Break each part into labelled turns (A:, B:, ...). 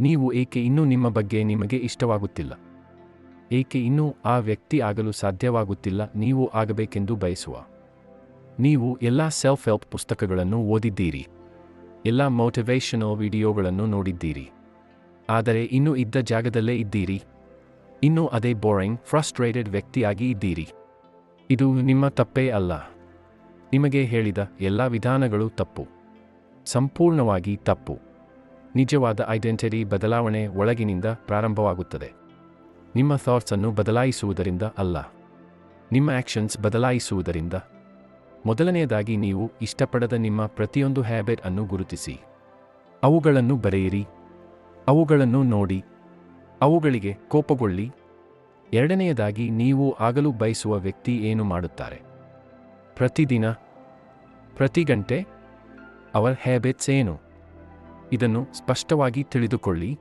A: ನೀವು ಏಕೆ ಇನ್ನೂ ನಿಮ್ಮ ಬಗ್ಗೆ ನಿಮಗೆ ಇಷ್ಟವಾಗುತ್ತಿಲ್ಲ? ಏಕೆ ಇನ್ನೂ ಆ ವ್ಯಕ್ತಿ ಆಗಲು ಸಾಧ್ಯವಾಗುತ್ತಿಲ್ಲ? ನೀವು ಆಗಬೇಕೆಂದು ಬಯಸುವ. ನೀವು ಎಲ್ಲ ಸೆಲ್ಫ್ ಹೆಲ್ಪ್ ಪುಸ್ತಕಗಳನ್ನು ಓದಿದ್ದೀರಿ. ಎಲ್ಲ ಮೋಟಿವೇಶನಲ್ ವಿಡಿಯೋಗಳನ್ನು ನೋಡಿದ್ದೀರಿ. ಆದರೆ ಇನ್ನೂ ಇದ್ದ ಜಾಗದಲ್ಲೇ ಇದ್ದೀರಿ. ಇನ್ನೂ ಅದೇ ಬೋರಿಂಗ್ ಫ್ರಸ್ಟ್ರೇಟೆಡ್ ವ್ಯಕ್ತಿಯಾಗಿ ಇದ್ದೀರಿ. ಇದು ನಿಮ್ಮ ತಪ್ಪೇ ಅಲ್ಲ. ನಿಮಗೆ ಹೇಳಿದ ಎಲ್ಲ ವಿಧಾನಗಳು ತಪ್ಪು. ಸಂಪೂರ್ಣವಾಗಿ ತಪ್ಪು. ನಿಜವಾದ ಐಡೆಂಟಿಟಿ ಬದಲಾವಣೆ ಒಳಗಿನಿಂದ ಪ್ರಾರಂಭವಾಗುತ್ತದೆ. ನಿಮ್ಮ ಥಾಟ್ಸ್ ಅನ್ನು ಬದಲಾಯಿಸುವುದರಿಂದ ಅಲ್ಲ. ನಿಮ್ಮ ಆ್ಯಕ್ಷನ್ಸ್ ಬದಲಾಯಿಸುವುದರಿಂದ. ಮೊದಲನೆಯದಾಗಿ ನೀವು ಇಷ್ಟಪಡದ ನಿಮ್ಮ ಪ್ರತಿಯೊಂದು ಹ್ಯಾಬಿಟ್ ಅನ್ನು ಗುರುತಿಸಿ. ಅವುಗಳನ್ನು ಬರೆಯಿರಿ. ಅವುಗಳನ್ನು ನೋಡಿ. ಅವುಗಳಿಗೆ ಕೋಪಗೊಳ್ಳಿ. ಎರಡನೆಯದಾಗಿ ನೀವು ಆಗಲು ಬಯಸುವ ವ್ಯಕ್ತಿ ಏನು ಮಾಡುತ್ತಾರೆ? ಪ್ರತಿದಿನ. ಪ್ರತಿ ಗಂಟೆ. ಅವರ ಹ್ಯಾಬಿಟ್ಸ್ ಏನು? ಇದನ್ನು ಸ್ಪಷ್ಟವಾಗಿ ತಿಳಿದುಕೊಳ್ಳಿ.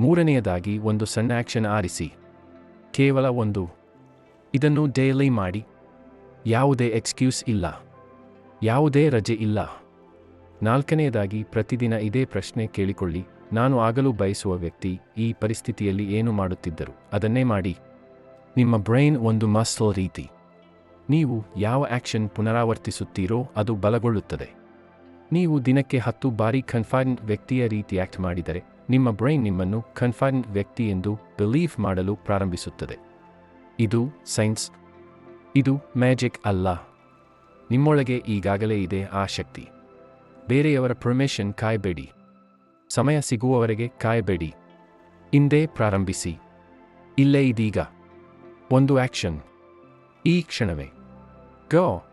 A: ಮೂರನೆಯದಾಗಿ ಒಂದು ಸಣ್ಣ ಆಕ್ಷನ್ ಆರಿಸಿ. ಕೇವಲ ಒಂದು. ಇದನ್ನು ಡೈಲಿ ಮಾಡಿ. ಯಾವುದೇ ಎಕ್ಸ್ಕ್ಯೂಸ್ ಇಲ್ಲ. ಯಾವುದೇ ರಜೆ ಇಲ್ಲ. ನಾಲ್ಕನೆಯದಾಗಿ ಪ್ರತಿದಿನ ಇದೇ ಪ್ರಶ್ನೆ ಕೇಳಿಕೊಳ್ಳಿ. ನಾನು ಆಗಲು ಬಯಸುವ ವ್ಯಕ್ತಿ ಈ ಪರಿಸ್ಥಿತಿಯಲ್ಲಿ ಏನು ಮಾಡುತ್ತಿದ್ದರು? ಅದನ್ನೇ ಮಾಡಿ. ನಿಮ್ಮ ಬ್ರೈನ್ ಒಂದು ಮಸ್ಲ್ ರೀತಿ. ನೀವು ಯಾವ ಆಕ್ಷನ್ ಪುನರಾವರ್ತಿಸುತ್ತೀರೋ ಅದು ಬಲಗೊಳ್ಳುತ್ತದೆ. ನೀವು ದಿನಕ್ಕೆ ಹತ್ತು ಬಾರಿ ಕನ್ಫೈನ್ಡ್ ವ್ಯಕ್ತಿಯ ರೀತಿ ಆಕ್ಟ್ ಮಾಡಿದರೆ, ನಿಮ್ಮ ಬ್ರೈನ್ ನಿಮ್ಮನ್ನು ಕನ್ಫೈನ್ಡ್ ವ್ಯಕ್ತಿ ಎಂದು ಬಿಲೀವ್ ಮಾಡಲು ಪ್ರಾರಂಭಿಸುತ್ತದೆ. ಇದು ಸೈನ್ಸ್ ಇದು ಮ್ಯಾಜಿಕ್ ಅಲ್ಲ. ನಿಮ್ಮೊಳಗೆ ಈಗಾಗಲೇ ಇದೆ ಆ ಶಕ್ತಿ. ಬೇರೆಯವರ ಪರ್ಮಿಷನ್ ಕಾಯಬೇಡಿ. ಸಮಯ ಸಿಗುವವರೆಗೆ ಕಾಯಬೇಡಿ. ಇಂದೇ ಪ್ರಾರಂಭಿಸಿ. ಇಲ್ಲೇ ಇದೀಗ. ಒಂದು ಆಕ್ಷನ್ ಈ ಕ್ಷಣವೇ. ಗೋ